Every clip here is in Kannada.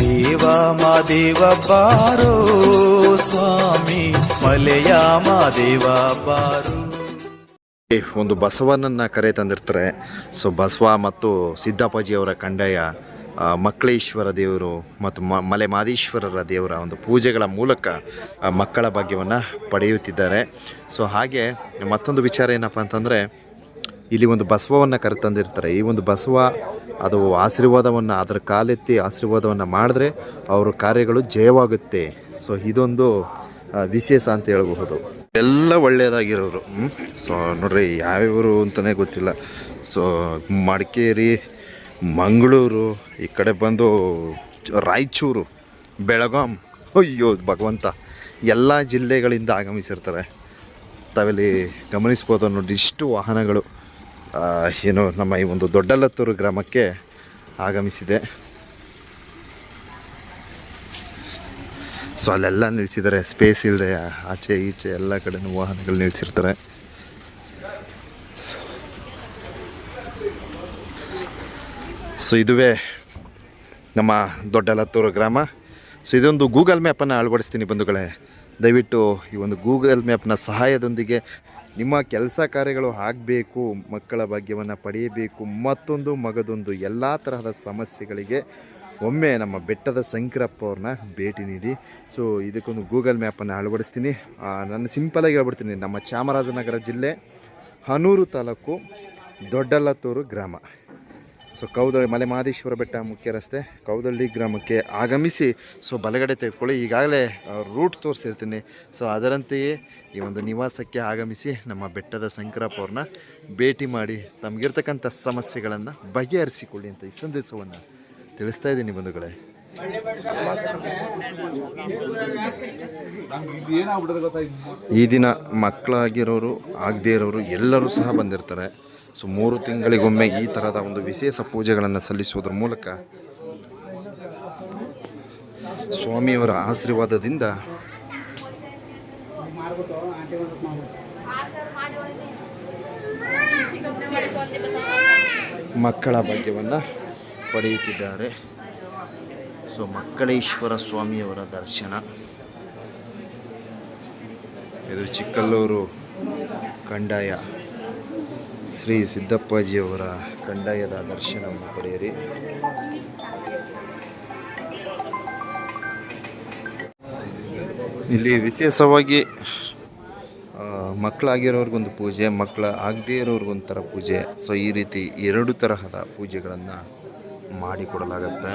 ದೇವ ಮಾದೇವ ಬಾರೋ, ಸ್ವಾಮಿ ಮಲೆಯ ಮಾದೇವ ಬಾರೋ. ಒಂದು ಬಸವನನ್ನು ಕರೆ ತಂದಿರ್ತಾರೆ. ಸೊ, ಬಸವ ಮತ್ತು ಸಿದ್ದಪ್ಪಾಜಿಯವರ ಕಂಡಾಯ ಮಕ್ಕಳೇಶ್ವರ ದೇವರು ಮತ್ತು ಮ, ಮಲೆ ಮಾದೇಶ್ವರರ ದೇವರ ಒಂದು ಪೂಜೆಗಳ ಮೂಲಕ ಮಕ್ಕಳ ಭಾಗ್ಯವನ್ನು ಪಡೆಯುತ್ತಿದ್ದಾರೆ. ಸೊ, ಹಾಗೆ ಮತ್ತೊಂದು ವಿಚಾರ ಏನಪ್ಪ ಅಂತಂದರೆ ಇಲ್ಲಿ ಒಂದು ಬಸವವನ್ನು ಕರೆತಂದಿರ್ತಾರೆ. ಈ ಒಂದು ಬಸವ ಅದು ಆಶೀರ್ವಾದವನ್ನು ಅದರ ಕಾಲೆತ್ತಿ ಆಶೀರ್ವಾದವನ್ನು ಮಾಡಿದ್ರೆ ಅವರ ಕಾರ್ಯಗಳು ಜಯವಾಗುತ್ತೆ. ಸೊ ಇದೊಂದು ವಿಶೇಷ ಅಂತ ಹೇಳಬಹುದು. ಎಲ್ಲ ಒಳ್ಳೆಯದಾಗಿರೋರು. ಸೊ ನೋಡ್ರಿ, ಯಾವ್ಯಾವರು ಅಂತಲೇ ಗೊತ್ತಿಲ್ಲ. ಸೊ ಮಡಿಕೇರಿ, ಮಂಗಳೂರು, ಈ ಕಡೆ ಬಂದು ರಾಯಚೂರು, ಬೆಳಗಾಂ, ಅಯ್ಯೋ, ಭಗವಂತ, ಎಲ್ಲ ಜಿಲ್ಲೆಗಳಿಂದ ಆಗಮಿಸಿರ್ತಾರೆ. ತಾವೆಲ್ಲಿ ಗಮನಿಸ್ಬೋದು ನೋಡಿ ಇಷ್ಟು ವಾಹನಗಳು. ಏನು ನಮ್ಮ ಈ ಒಂದು ದೊಡ್ಡಲತ್ತೂರು ಗ್ರಾಮಕ್ಕೆ ಆಗಮಿಸಿದೆ. ಸೊ ಅಲ್ಲೆಲ್ಲ ನಿಲ್ಲಿಸಿದ್ದಾರೆ. ಸ್ಪೇಸ್ ಇಲ್ಲದೆ ಆಚೆ ಈಚೆ ಎಲ್ಲ ಕಡೆನೂ ವಾಹನಗಳು ನಿಲ್ಲಿಸಿರ್ತಾರೆ ಸೊ ಇದುವೇ ನಮ್ಮ ದೊಡ್ಡಲತ್ತೂರು ಗ್ರಾಮ. ಸೊ ಇದೊಂದು ಗೂಗಲ್ ಮ್ಯಾಪನ್ನು ಅಳವಡಿಸ್ತೀನಿ ಬಂಧುಗಳೇ. ದಯವಿಟ್ಟು ಈ ಒಂದು ಗೂಗಲ್ ಮ್ಯಾಪ್ನ ಸಹಾಯದೊಂದಿಗೆ ನಿಮ್ಮ ಕೆಲಸ ಕಾರ್ಯಗಳು ಆಗಬೇಕು, ಮಕ್ಕಳ ಭಾಗ್ಯವನ್ನು ಪಡೆಯಬೇಕು, ಮತ್ತೊಂದು ಮಗದೊಂದು ಎಲ್ಲ ತರಹದ ಸಮಸ್ಯೆಗಳಿಗೆ ಒಮ್ಮೆ ನಮ್ಮ ಬೆಟ್ಟದ ಶಂಕರಪ್ಪ ಅವ್ರನ್ನ ಭೇಟಿ ನೀಡಿ. ಸೊ ಇದಕ್ಕೊಂದು ಗೂಗಲ್ ಮ್ಯಾಪನ್ನು ಅಳವಡಿಸ್ತೀನಿ. ನಾನು ಸಿಂಪಲಾಗಿ ಹೇಳ್ಬಿಡ್ತೀನಿ. ನಮ್ಮ ಚಾಮರಾಜನಗರ ಜಿಲ್ಲೆ, ಹನೂರು ತಾಲೂಕು, ದೊಡ್ಡಲತ್ತೂರು ಗ್ರಾಮ. ಸೊ ಕೌದಳ್ಳಿ ಮಲೆ ಮಹದೇಶ್ವರ ಬೆಟ್ಟ ಮುಖ್ಯ ರಸ್ತೆ. ಕೌದಳ್ಳಿ ಗ್ರಾಮಕ್ಕೆ ಆಗಮಿಸಿ ಸೊ ಬಲಗಡೆ ತೆಗೆದುಕೊಳ್ಳಿ. ಈಗಾಗಲೇ ರೂಟ್ ತೋರಿಸಿರ್ತೀನಿ. ಸೊ ಅದರಂತೆಯೇ ಈ ಒಂದು ನಿವಾಸಕ್ಕೆ ಆಗಮಿಸಿ ನಮ್ಮ ಬೆಟ್ಟದ ಅವ್ರನ್ನ ಭೇಟಿ ಮಾಡಿ ತಮಗಿರ್ತಕ್ಕಂಥ ಸಮಸ್ಯೆಗಳನ್ನು ಬಗೆಹರಿಸಿಕೊಳ್ಳಿ ಅಂತ ಈ ಸಂದೇಶವನ್ನು ತಿಳಿಸ್ತಾ ಇದ್ದೀನಿ ಬಂಧುಗಳೇ. ಈ ದಿನ ಮಕ್ಕಳಾಗಿರೋರು, ಆಗದೇ ಇರೋರು ಎಲ್ಲರೂ ಸಹ ಬಂದಿರ್ತಾರೆ. ಸೊ ಮೂರು ತಿಂಗಳಿಗೊಮ್ಮೆ ಈ ಥರದ ಒಂದು ವಿಶೇಷ ಪೂಜೆಗಳನ್ನು ಸಲ್ಲಿಸುವುದರ ಮೂಲಕ ಸ್ವಾಮಿಯವರ ಆಶೀರ್ವಾದದಿಂದ ಮಕ್ಕಳ ಭಾಗ್ಯವನ್ನು ಪಡೆಯುತ್ತಿದ್ದಾರೆ. ಸೊ ಮಕ್ಕಳೇಶ್ವರ ಸ್ವಾಮಿಯವರ ದರ್ಶನ. ಇದು ಚಿಕ್ಕಲ್ಲೂರು ಕಂದಾಯ ಶ್ರೀ ಸಿದ್ದಪ್ಪಾಜಿಯವರ ಕಂದಾಯದ ದರ್ಶನವನ್ನು ಪಡೆಯಿರಿ. ಇಲ್ಲಿ ವಿಶೇಷವಾಗಿ ಮಕ್ಕಳಾಗಿರೋರ್ಗೊಂದು ಪೂಜೆ, ಮಕ್ಕಳ ಆಗದೇ ಇರೋರ್ಗೊಂಥರ ಪೂಜೆ. ಸೊ ಈ ರೀತಿ ಎರಡು ತರಹದ ಪೂಜೆಗಳನ್ನು ಮಾಡಿಕೊಡಲಾಗತ್ತೆ.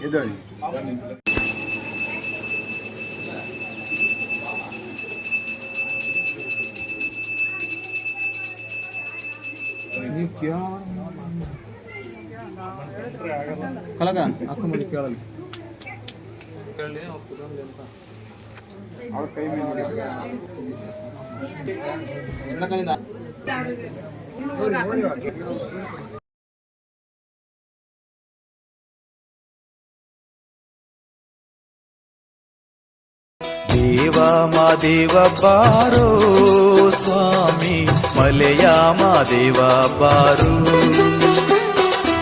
ಇದು ಕಲಗ ಅಕ್ಕ ಮುಂದೆ ಕೇಳಲ್ಲ ಅವ್ರ ಕೈ ಮೇಲೆ ಚಿನ್ನಕಲ್ಲಿಂದ ದೇವ ಮಾದೇವ ಬಾರೋ ಸ್ವಾಮಿ ಮಲೆಯ ಮಾದೇವ ಬಾರೋ.